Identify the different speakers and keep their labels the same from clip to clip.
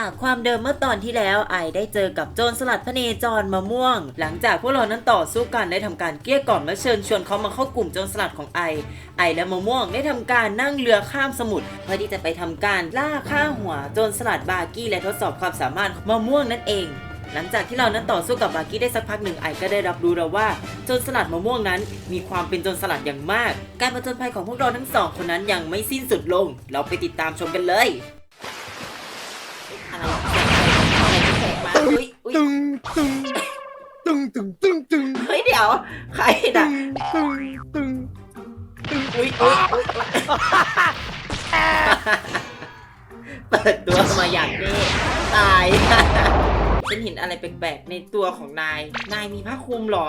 Speaker 1: จากความเดิมเมื่อตอนที่แล้วไอได้เจอกับโจรสลัดพเนจรมะม่วง หลังจากพวกเรานั้นต่อสู้กันได้ทำการเกลี้ยกล่อมและเชิญชวนเขามาเข้ากลุ่มโจรสลัดของไอ ไอและมะม่วงได้ทำการนั่งเรือข้ามสมุทรเพื่อที่จะไปทำการล่าฆ่าหัวโจรสลัดบาร์กี้และทดสอบความสามารถของมะม่วงนั่นเองหลังจากที่เรานั้นต่อสู้กับบาร์กี้ได้สักพักหนึ่งไอก็ได้รับรู้แล้วว่าโจรสลัดมะม่วงนั้น มีความเป็นโจรสลัดอย่างมาก การผจญภัยของพวกเราทั้งสองคนนั้นยังไม่สิ้นสุดลง เราไปติดตามชมกันเลย
Speaker 2: ตึงตึงตึงตึงตึงตึง
Speaker 1: เฮ้ยเดี๋ยว ใคร
Speaker 2: ตึ
Speaker 1: น่ะ
Speaker 2: งตึงตึง
Speaker 1: อุ้ยอุ้ยอุ้ยเปิดตัวมาอย่างนี้ตายฉันเห็นอะไรแปลกๆในตัวของนาย นายมีผ้าคลุมเหรอ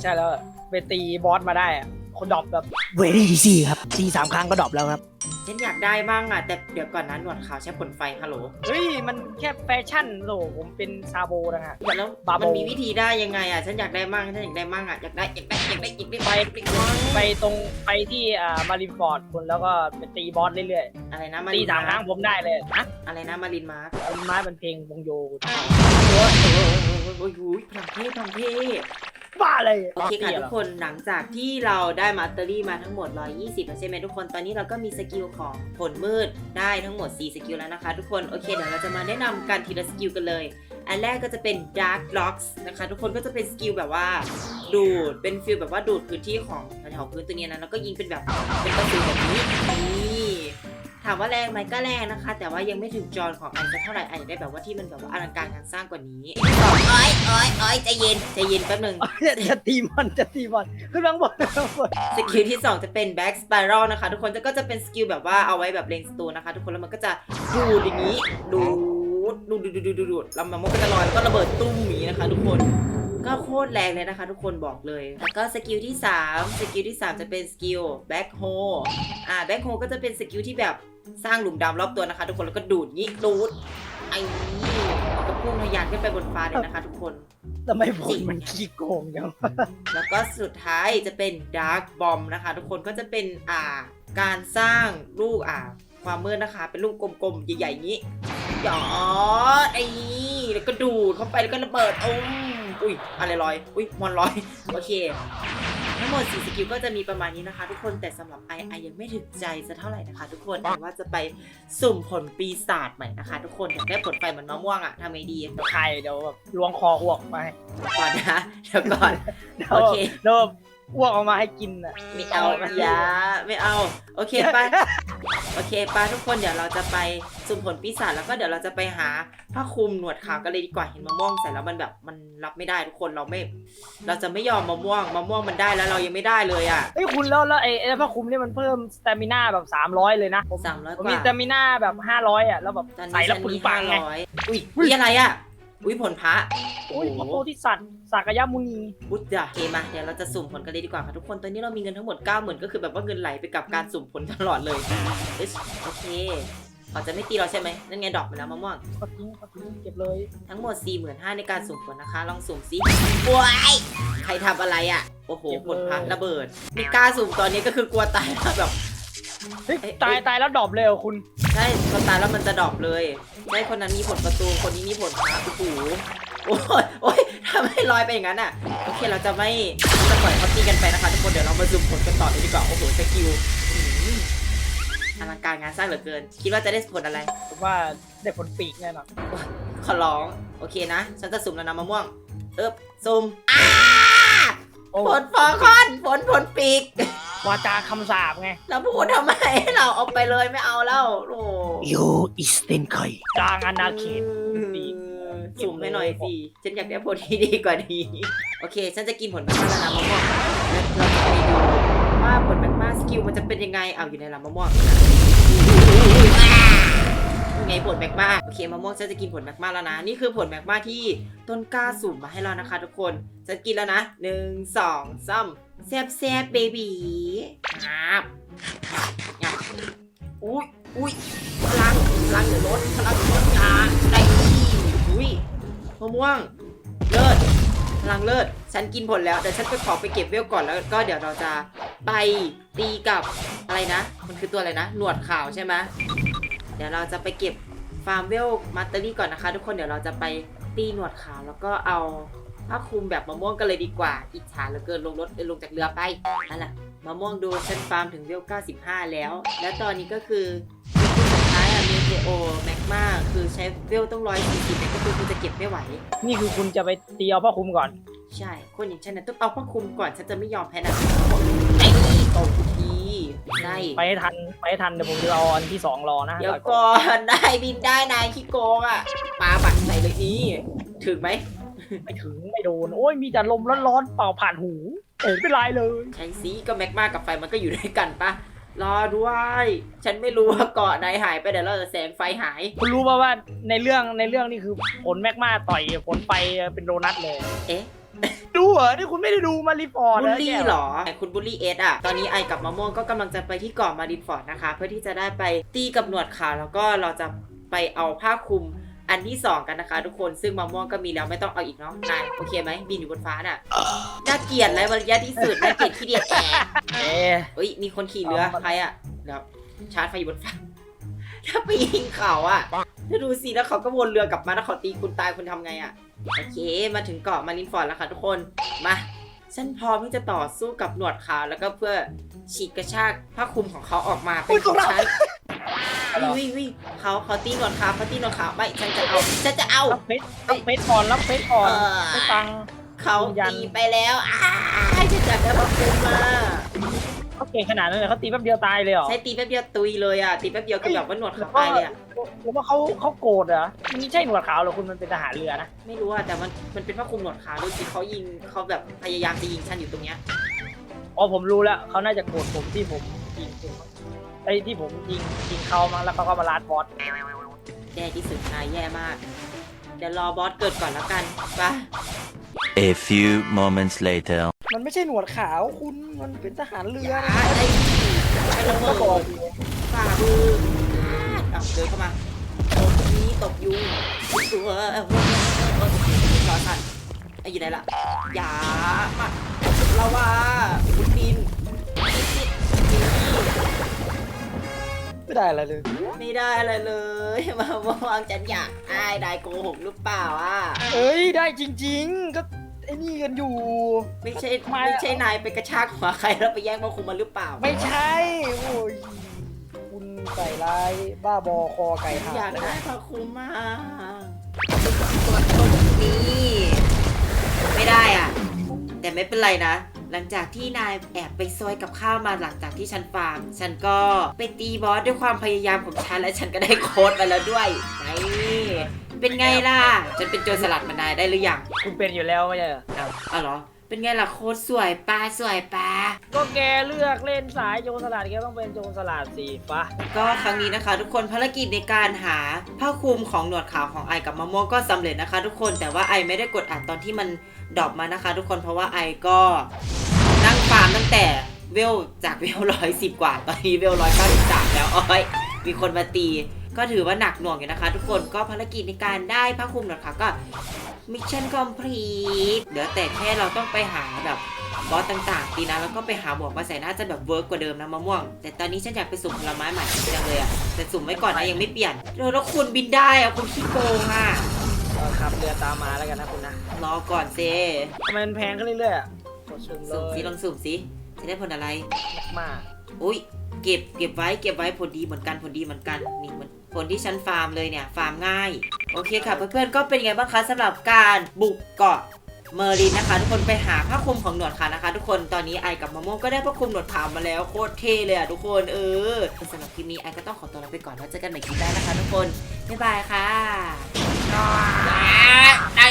Speaker 3: ใช่แล้วไปตีบอสมาได้อะคนดรอปแบบ
Speaker 2: เวรี่อีซี่ครับตีสามครั้งก็ดรอปแล้วครับ
Speaker 1: ฉันอยากได้บ้างอะ แต่เดี๋ยวก่อนนะหนวดขาวใช้ผลไฟฮัลโหล
Speaker 3: เฮ้ย มันแค่แฟชั่นโหผมเป็นซาโบนะฮะ
Speaker 1: เดี๋ยวแล้ว
Speaker 3: บาโบ
Speaker 1: มันมีวิธีได้ยังไงอะ ฉันอยากได้มั่งฉันอยากได้มั่งอะอยากได้อยากได้อยากได้อยากได้
Speaker 3: ไป
Speaker 1: อยากได้มั่ง
Speaker 3: ไปตรงไปที่อ่ามารินฟอร์ดคุณแล้วก็ไปตีบอสเรื่อย
Speaker 1: อะไรนะมา
Speaker 3: ๆตี
Speaker 1: ริน
Speaker 3: สามครั้งผมได้เลยนะ
Speaker 1: อะไรนะมารินมาร์ค
Speaker 3: เป็นไม้เป็นเพลงวงโย
Speaker 1: โอ้ยโอ้ยโอ้ยโอ้ยโอ้ยพลังเทพพลังเทพ
Speaker 3: บ้าเลย
Speaker 1: โอเคค่ะทุกคนหลังจากที่เราได้มาสเตอรี่มาทั้งหมด 120แล้วใช่ไหมทุกคนตอนนี้เราก็มีสกิลของผลมืดได้ทั้งหมด 4 สกิลแล้วนะคะ ทุกคนโอเคเดี๋ยวเราจะมาแนะนำกันทีละสกิลกันเลย อันแรกก็จะเป็น Dark Blocks นะคะ ทุกคนก็จะเป็นสกิลแบบว่า ดูดเป็นฟิลแบบว่าดูดพื้นที่ของแถวๆพื้นตัวเนี้ยนะแล้วก็ยิงเป็นแบบเป็นกระสุนแบบนี้นี่ ถามว่าแรงไหมก็แรงนะคะ แต่ว่ายังไม่ถึงจอนของอันสักเท่าไหร่อันอยากได้แบบว่าที่มันแบบว่าอลังการงานสร้างกว่านี้สองอ้อยอ้อยอ้อยใจเย็นใจเย็นแป๊บหนึง
Speaker 3: จะจะตีมันจะตีมันขึ้นข้างบนขึ้นข้างบน
Speaker 1: สกิลที่ 2 จะเป็น back spiral นะคะ ทุกคนก็จะเป็นสกิลแบบว่าเอาไว้แบบเลงสตูนะคะ ทุกคนแล้วมันก็จะดูดอย่างนี้ดูดดูดดูดดูดดูดดูดแล้วมันก็จะลอยแล้วก็ระเบิดตุ้มอย่างนี้นะคะ ทุกคน ก็โคตรแรงเลยนะคะทุกคนบอกเลย แล้วก็สกิลที่ 3 สกิลที่ 3 จะเป็นสกิล back hole อ่า back hole ก็จะเป็นสกิลที่แบบสร้างหลุมดำรอบตัวนะคะ ทุกคนแล้วก็ดูดงี้ดูดไอ้นี่แล้วก็พุ่งทะยานขึ้นไปบนฟ้าเลยนะคะ ทุกคน
Speaker 3: ทำไมผมมันขี้โกงจังวะ
Speaker 1: แล้วก็สุดท้ายจะเป็น Dark Bomb นะคะ ทุกคนก็จะเป็นอ่าการสร้างลูกอ่าความมืดนะคะ เป็นลูกกลมๆใหญ่ๆอย่างนี้หยอดไอ้นี่แล้วก็ดูดเข้าไปแล้วก็ระเบิดอุ้ม อุ้ยอะไรลอย อุ้ยมอนลอย โอเค ทั้งหมด4สกิลก็จะมีประมาณนี้นะคะ ทุกคนแต่สำหรับไอไอยังไม่ถึงใจสักเท่าไหร่นะคะ ทุกคนแต่ว่าจะไปสุ่มผลปีศาจใหม่นะคะ ทุกคนอยากได้ผลไฟเหมือนมะม่วงอะทำไงดี
Speaker 3: เดี๋ยวใครเดี๋ยวแบบล้วงคออ้วกมาให้
Speaker 1: ก่อนนะเดี๋ยวก่อน
Speaker 3: เดี๋ยว
Speaker 1: โอเค
Speaker 3: เดี๋ยว อ้วกออกมาให้กินอะ
Speaker 1: ไม่เอาอย่าไม่เอา โอเคไปโอเคไปทุกคนเดี๋ยวเราจะไปสุ่มผลปีศาจแล้วก็เดี๋ยวเราจะไปหาผ้าคลุมหนวดขาวกันเลยดีกว่าเห็นมะม่วงใส่แล้วมันแบบมันรับไม่ได้ทุกคนเราไม่ เราจะไม่ยอมมะม่วงมะม่วงมันได้แล้วเรายังไม่ได้เลยอะ
Speaker 3: เอ้ยคุณแล้วแล้วไอ้ไอ้ผ้าคลุมนี่มันเพิ่มสเตมิน่าแบบ300 เลยนะผม
Speaker 1: สามร้อย
Speaker 3: ผม
Speaker 1: กว่า
Speaker 3: มีสเตมิน่าแบบ 500 อะ แล้วแบบ
Speaker 1: ตอน
Speaker 3: ใส่
Speaker 1: นี้
Speaker 3: แล้
Speaker 1: ฉั
Speaker 3: วนปึง
Speaker 1: มี
Speaker 3: ปั
Speaker 1: ห้าง
Speaker 3: ไง
Speaker 1: ร้อยอุ้ยอุ้ยอะไรอะ อุ้ยผลพระ
Speaker 3: โอ้ยพระโพธิสัตว์สากยมุนี
Speaker 1: พุทธะโอเคมาเดี๋ยวเราจะสุ่มผลกันเลยดีกว่าค่ะทุกคนตอนนี้เรามีเงินทั้งหมด9 0,000ก็คือแบบว่าเงินไหลไปกับการสุ่มผลตลอดเลยเอ้ยโอเคเขาจะไม่ตีเราใช่ไหมนั่นไงดอกไปแล้วมะม่วง
Speaker 3: ก็ทิ้งก็ทิ้งเก็บเลย
Speaker 1: ทั้งหมด45,000ในการสุ่มผลนะคะ ลองสุ่มซิป่วยใครทำอะไรอะ โอ้โหผลพัดระเบิดไม่กล้าสุ่มตอนนี้ก็คือกลัวตายแล้วแบบ
Speaker 3: เฮ้ย
Speaker 1: เอ้ย
Speaker 3: ตายตายแล้วดรอปเลยเหรอคุณ
Speaker 1: ใช่พอตายแล้วมันจะดรอปเลยใช่คนนั้นมีผลประตู คนนี้มีผลพัดโอ้โหโอ้ยโอ้ยทำให้ลอยไปอย่างนั้นอะ โอเค เราจะไม่จะปล่อยเขาตีกันไปนะคะทุกคน เดี๋ยวเรามาสุ่มผลกันต่อเลยดีกว่า โอ้โห สกิลอืมอลังการงานสร้างเหลือเกิน คิดว่าจะได้ผลอะไร
Speaker 3: ผมว่าได้ผลปีกแน่นอน
Speaker 1: ขอร้อง โอเคนะ ฉันจะสุ่มแล้วนะมะม่วง เอิบสุ่มอ้า
Speaker 3: โอ้
Speaker 1: ผลฟอคอน ผลผลปีก
Speaker 3: วาจาคำสาปไง
Speaker 1: แล้วพูดทำไม เราเอาไปเลยไม่เอาแล้วโอ้
Speaker 2: โยอิสเตนไค
Speaker 3: กลางอาณาเขตปีก
Speaker 1: สุ่มให้หน่อยสิ ฉันอยากได้ผลที่ดีกว่านี้ โอเค ฉันจะกินผลแมกมาแล้วนะมะม่วงแล้วเราจะไปดูว่าผลแมกมาสกิลมันจะเป็นยังไง เอาอยู่ในลำมะม่วง ยังไงผลแมกมาโอเคมะม่วงฉันจะกินผลแมกมาแล้วนะ นี่คือผลแมกมาที่ต้นกล้าสุ่มมาให้เรานะคะ ทุกคนฉันกินแล้วนะหนึ่งสองสามแซบแซบเบบีครับอุ้ยอุ้ยพลังพลังเหนือรถพลังเหนือรถนะได้ที่อุ้ยมะม่วงเลิศพลังเลิศฉันกินผลแล้วเดี๋ยวฉันไปขอไปเก็บเวลก่อนแล้วก็เดี๋ยวเราจะไปตีกับอะไรนะ มันคือตัวอะไรนะ หนวดขาวใช่ไหม ดี๋ยวเราจะไปเก็บฟาร์มเวลมาสเตอรี่ก่อนนะคะ ทุกคนเดี๋ยวเราจะไปตีหนวดขาวแล้วก็เอาผ้าคลุมแบบมะม่วงกันเลยดีกว่า อิจฉาเหลือเกินลงรถเอ้ยลงจากเรือไปนั่นแหละมะม่วงดูฉันฟาร์มถึงเวล95 แล้ว แล้วตอนนี้ก็คือคือสุดท้ายอะเมเทโอแมกมาคือใช้เวลต้องร้อยสี่สิบเนี่ยก็คือคุณจะเก็บไม่ไหว
Speaker 3: นี่คือคุณจะไปตีเอาผ้าคลุมก่อน
Speaker 1: ใช่ คนอย่างฉันนะต้องเอาผ้าคลุมก่อนฉันจะไม่ยอมแพ้นะไอ้ตบที ได้
Speaker 3: ไปให้ทันไปให้ทันเดี๋ยวผมจะเอาอันที่สองรอนะ
Speaker 1: เดี๋ยวก่อนได้บินได้นายขี้โกงอะปาบัตรใส่เลยนี่ถึงไหม
Speaker 3: ไม่ถึงไม่โดน โอ้ยมีแต่ลมร้อนๆเป่าผ่านหูเอ็นเป็นไรเลย
Speaker 1: ใช้ซีก็แมกมากับไฟมันก็อยู่ด้วยกันปะรอด้วย ฉันไม่รู้ว่าเกาะไหนหายไปเดี๋ยวเราจะแสงไฟหาย
Speaker 3: คุณรู้ป่าว่าในเรื่องในเรื่องนี่คือผลแมกมาต่อยผลไฟเป็นโดนัทเลย
Speaker 1: เอ๊ะ
Speaker 3: ดูเหรอ นี่คุณไม่ได้ดูมารีพอร์ต
Speaker 1: บุล
Speaker 3: นะ
Speaker 1: ลี่
Speaker 3: แก
Speaker 1: เหรอคุณบุลลี่เอสอะ ตอนนี้ไอกับมะม่วงก็กำลังจะไปที่เกาะมารินฟอร์ดนะคะ เพื่อที่จะได้ไปตีกับหนวดขาวแล้วก็เราจะไปเอาผ้าคลุมอันที่สองกันนะคะ ทุกคนซึ่งมะม่วงก็มีแล้วไม่ต้องเอาอีกเนาะนายโอเคไหมบินอยู่บนฟ้าน่ะน่าเกลียดและวันยะที่สุดน่าเกลียดขี้เดียดแอะ
Speaker 3: เอ๊ะ
Speaker 1: เฮ้ยมีคนขี่เรือใครอะเดี๋ยวชาร์จไฟอยู่บนฟ้าถ้าไปยิงเขาอะถ้าดูสิแล้วเขาก็วนเรือกลับมาแล้วเขาตีคุณตายคุณทำไงอะ โอเค มาถึงเกาะมารินฟอร์ดแล้วค่ะทุกคน มาฉันพร้อมที่จะต่อสู้กับหนวดขาวแล้วก็เพื่อฉีกกระชากผ้าคลุมของเขาออกมาเป็นของฉันวิ่งวิ่งเขาเขาตีหนวดขาวเขาตีหนวดขาวไม่ฉันจะเอาฉันจะเอา
Speaker 3: รับเฟซรับเฟซก่อนรับเฟซก่อน
Speaker 1: เออ
Speaker 3: ไม่ฟัง
Speaker 1: เขา
Speaker 3: ยัน
Speaker 1: ตีไปแล้วอ้ายฉันจะได้ผ้าคลุมมา
Speaker 3: เขาเก่งขนาดนั้นเลยเขาตีแป๊บเดียวตายเลยเหรอ
Speaker 1: ใช้ตีแป๊บเดียวตุยเลยอะตีแป๊บเดียวคือแบบว่าหนวดขาวตายเลยอะ
Speaker 3: หรือว่าเขาเขาโกรธเหรอมันไม่ใช่หนวดขาวหรอกคุณมันเป็นทหารเรือนะ
Speaker 1: ไม่รู้อะแต่มันมันเป็นผ้าคลุมหนวดขาวดูสิเขายิงเขาแบบพยายามจะยิงฉันอยู่ตรงเนี้ย
Speaker 3: อ๋อผมรู้แล้วเขาน่าจะโกรธผมที่ผมยิงคุณไอ้ที่ผมยิงยิงเขามาแล้วเขาก็มาลาดบอส
Speaker 1: แย่ที่สุดนายแย่มากเดี๋ยวรอบอสเกิดก่อนแล้วกันไป
Speaker 4: A few moments later.
Speaker 3: มันไม่ใช่หนวดขาวคุณมันเป็นทหารเรือ
Speaker 1: อย่าไอ้ไอ้ระเบิ
Speaker 3: ก็บอก
Speaker 1: ดฝ่ามือเอาเดินเข้ามาตบนี้ตบยุงตัวเออรอสั่นไอ้อยู่ไหนล่ะอย่ามาเราว่าคุณดิน
Speaker 3: ไม่ได้อะไรเลย
Speaker 1: ไม่ได้อะไรเลย มาวางฉันอยากอายได้โกหกหรือเปล่าอะ
Speaker 3: เอ้ยได้จริง ๆ ก็ไอ้นี่กันอยู่
Speaker 1: ไม่ใช่
Speaker 3: ไม่
Speaker 1: ไม่ใช่นายไปกระชากหัวใครแล้วไปแย่งมาคุมมาหรือเปล่า
Speaker 3: ไม่ใช่ โอ้ยคุณใส่ร้ายบ้าบอคอไก่หา
Speaker 1: อยาก
Speaker 3: เลย
Speaker 1: ได้พาคุมมากตัวตรงนี้ไม่ได้อะ แต่ไม่เป็นไรนะ หลังจากที่นายแอบไปซอยกับข้าวมาหลังจากที่ฉันฟาร์ม ฉันก็ไปตีบอสด้วยความพยายามของฉันและฉันก็ได้โค้ดมาแล้วด้วยไงเป็นไงล่ะ ฉันเป็นโจรสลัดมานายได้หรือยัง
Speaker 3: คุณเป็นอยู่แล้วไม่ใช่เหรอ
Speaker 1: เอาเอาเหรอ เป็นไงล่ะโค้ดสวยปลาสวยปลา
Speaker 3: ก็แกเลือกเล่นสายโจรสลัดแกต้องเป็นโจรสลัดสิปะ
Speaker 1: ก็ครั้งนี้นะคะ ทุกคนภารกิจในการหาผ้าคลุมของหนวดขาวของไอกับมะม่วงก็สำเร็จนะคะ ทุกคนแต่ว่าไอไม่ได้กดอัดตอนที่มันดรอปมานะคะ ทุกคนเพราะว่าไอก็นั่งฟาร์มตั้งแต่เวลจากเวลร้อยสิบกว่าตอนนี้เวลร้อยเก้าสิบสามแล้วโอ้ยมีคนมาตี ก็ถือว่าหนักหน่วงอยู่นะคะ ทุกคนก็ภารกิจในการได้ผ้าคลุมหนวดขาวก็ มิชชั่นคอมพลีทเดี๋ยวแต่แค่เราต้องไปหาแบบบอสต่างๆตีนะแล้วก็ไปหาหมวกมาใส่น่าจะแบบเวิร์กกว่าเดิมนะมะม่วง แต่ตอนนี้ฉันอยากไปสุ่มผลไม้ใหม่จังเลยอะแต่สุ่มไว้ก่อนนะยังไม่เปลี่ยนเออแล้วคุณบินได้อะคุณขี้โกงอะ
Speaker 3: ก็ขับเรือตามมาแล้วกันนะคุณนะ
Speaker 1: รอก่อนเซ
Speaker 3: ทำไมมันแพงขึ้นเรื่อยๆอะกดซึมเล
Speaker 1: สุ่มสิ
Speaker 3: ย
Speaker 1: ลองสุ่มสิจะได้ผลอะไร
Speaker 3: มาก
Speaker 1: อุ้ยเก็บเก็บไว้เก็บไว้ผลดีเหมือนกันผลดีเหมือนกันนี่มัน ผลที่ฉันฟาร์มเลยเนี่ย ฟาร์มง่าย โอเคค่ะ เพื่อนๆ ก็เป็นไงบ้างคะสำหรับการบุกเกาะเมอรินนะคะ ทุกคนไปหาผ้าคลุมของหนวดขานะคะ ทุกคนตอนนี้ไอกับมะม่วงก็ได้ผ้าคลุมหนวดขาวมาแล้วโคตรเท่เลยอะทุกคนเออสำหรับคลิปนี้ไอก็ต้องขอตัวลาไปก่อนแล้วเจอกันใหม่คลิปหน้านะคะ ทุกคนบ๊ายบายค่ะไหน